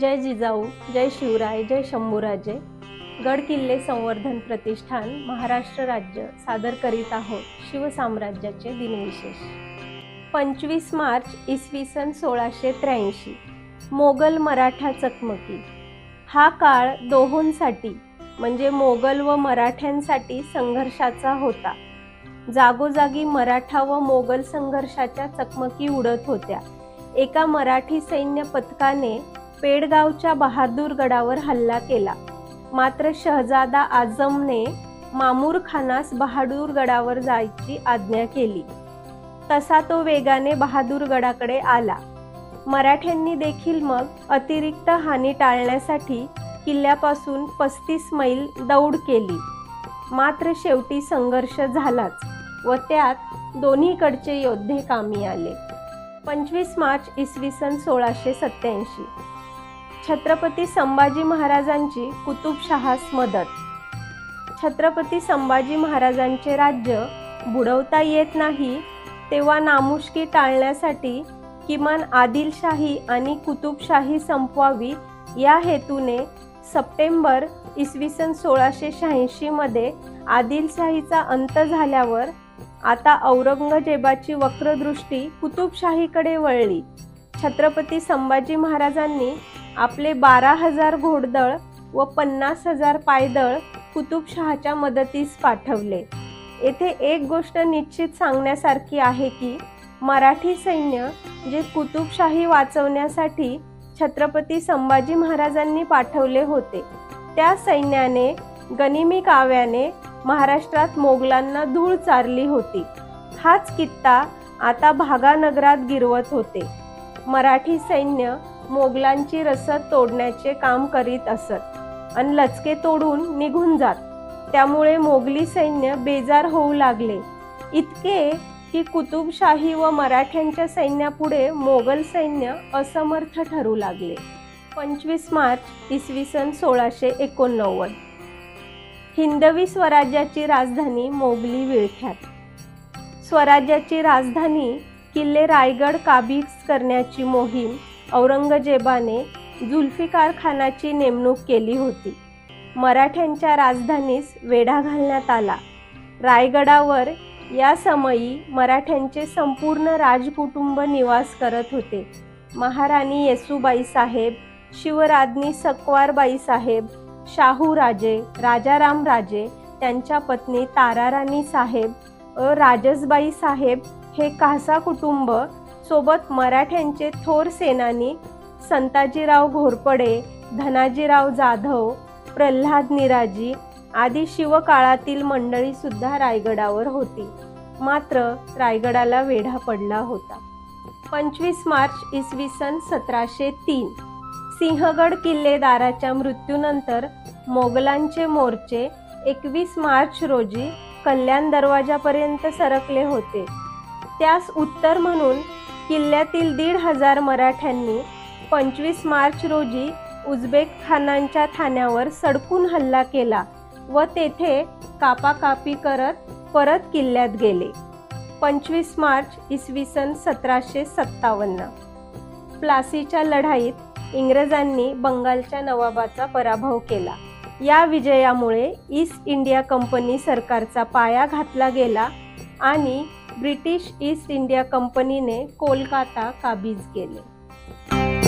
जय जिजाऊ जय शिवराय जय शंभूराजे. गड किल्ले संवर्धन प्रतिष्ठान महाराष्ट्र राज्य सादर करीत आहोत शिवसाम्राज्याचे दिनविशेष. पंचवीस मार्च इसवी सन सोळाशे त्र्याऐंशी. मोगल मराठा चकमकी. हा काळ दोहोंसाठी म्हणजे मोगल व मराठ्यांसाठी संघर्षाचा होता. जागोजागी मराठा व मोगल संघर्षाच्या चकमकी उडत होत्या. एका मराठी सैन्य पथकाने पेडगावच्या बहादूरगडावर हल्ला केला. मात्र शहजादा आझमने मामूर खानास बहादूरगडावर जायची आज्ञा केली. तसा तो वेगाने बहादूरगडाकडे आला. मराठ्यांनी देखील मग अतिरिक्त हानी टाळण्यासाठी किल्ल्यापासून पस्तीस मैल दौड केली. मात्र शेवटी संघर्ष झालाच व त्यात दोन्हीकडचे योद्धे कामी आले. पंचवीस मार्च इसवी सन सोळाशे सत्याऐंशी छत्रपती संभाजी महाराजांची कुतुबशहास मदत. छत्रपती संभाजी महाराजांचे राज्य बुडवता येत नाही तेव्हा नामुष्की टाळण्यासाठी किमान आदिलशाही आणि कुतुबशाही संपवावी या हेतूने सप्टेंबर इसवी सन सोळाशे शहाऐंशीमध्ये आदिलशाहीचा अंत झाल्यावर आता औरंगजेबाची वक्रदृष्टी कुतुबशाहीकडे वळली. छत्रपती संभाजी महाराजांनी आपले बारा हजार घोडदळ व पन्नास हजार पायदळ कुतुबशहाच्या मदतीस पाठवले. येथे एक गोष्ट निश्चित सांगण्यासारखी आहे की मराठी सैन्य जे कुतुबशाही वाचवण्यासाठी छत्रपती संभाजी महाराजांनी पाठवले होते त्या सैन्याने गनिमी काव्याने महाराष्ट्रात मोगलांना धूळ चारली होती. हाच कित्ता आता भागानगरात गिरवत होते. मराठी सैन्य मोगलांची रसद तोडण्याचे काम करीत असत. आणि लचके तोडून निघून जात. त्यामुळे मोगली सैन्य बेजार होऊ लागले. इतके की कुतुबशाही व मराठ्यांच्या सैन्यापुढे मोगल सैन्य असमर्थ ठरू लागले. पंचवीस मार्च इसवी सन सोळाशे एकोणनव्वद. हिंदवी स्वराज्याची राजधानी मोगली विळख्यात. स्वराज्याची राजधानी किल्ले रायगड काबीज करण्याची मोहीम औरंगजेबाने जुल्फिकार खानाची नेमणूक केली होती. मराठ्यांच्या राजधानीस वेढा घालण्यात आला. रायगडावर या समयी मराठ्यांचे संपूर्ण राजकुटुंब निवास करत होते. महाराणी येसुबाई साहेब शिवराज्ञी सकवारबाई साहेब शाहू राजे राजाराम राजे त्यांच्या पत्नी ताराराणी साहेब राजसबाई साहेब हे कासा कुटुंब सोबत मराठ्यांचे थोर सेनानी संताजीराव घोरपडे धनाजीराव जाधव प्रल्हाद निराजी आदी शिवकाळातील मंडळी सुद्धा रायगडावर होती. मात्र रायगडाला वेढा पडला होता. पंचवीस मार्च इसवी सन सतराशे तीन. सिंहगड किल्लेदाराच्या मृत्यूनंतर मोगलांचे मोर्चे एकवीस मार्च रोजी कल्याण दरवाजापर्यंत सरकले होते. त्यास उत्तर म्हणून किल्ल्यातील दीड हजार मराठ्यांनी पंचवीस मार्च रोजी उझबेक खानांच्या ठाण्यावर सडकून हल्ला केला व तेथे कापाकापी करत परत किल्ल्यात गेले. पंचवीस मार्च इसवी सन सतराशे सत्तावन्न. प्लासीच्या लढाईत इंग्रजांनी बंगालच्या नवाबाचा पराभव केला. या विजयामुळे ईस्ट इंडिया कंपनी सरकारचा पाया घातला गेला आणि ब्रिटिश ईस्ट इंडिया कंपनीने कोलकाता काबीज केले.